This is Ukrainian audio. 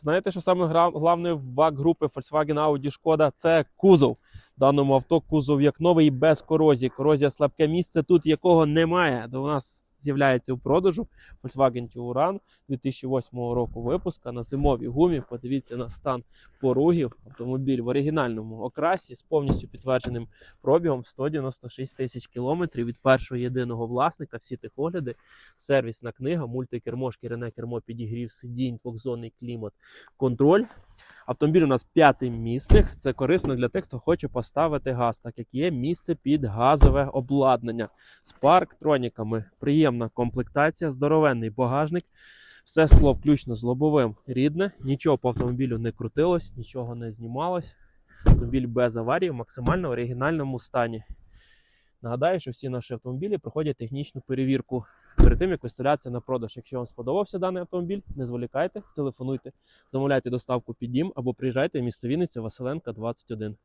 Знаєте, що саме головне в ВАК групи Volkswagen Audi Шкода це кузов. В даному авто кузов як новий без корозії. Корозія слабке місце тут якого немає. До нас з'являється у продажу Volkswagen Tiguan 2008 року випуска на зимовій гумі. Подивіться на стан поругів. Автомобіль в оригінальному окрасі з повністю підтвердженим пробігом 196 тисяч кілометрів від першого єдиного власника. Всі техогляди, сервісна книга, мультикермо, шкіряне кермо, підігрів сидінь, двохзонний клімат, контроль. Автомобіль у нас п'ятий п'ятимісних. Це корисно для тих, хто хоче поставити газ, так як є місце під газове обладнання з парктроніками. Приємна комплектація, здоровенний багажник. Все скло включно з лобовим рідне, нічого по автомобілю не крутилось, нічого не знімалось. Автомобіль без аварії в максимально оригінальному стані. Нагадаю, що всі наші автомобілі проходять технічну перевірку перед тим, як виставляться на продаж. Якщо вам сподобався даний автомобіль, не зволікайте, телефонуйте, замовляйте доставку під дім або приїжджайте в місто Вінниця Василенка 21.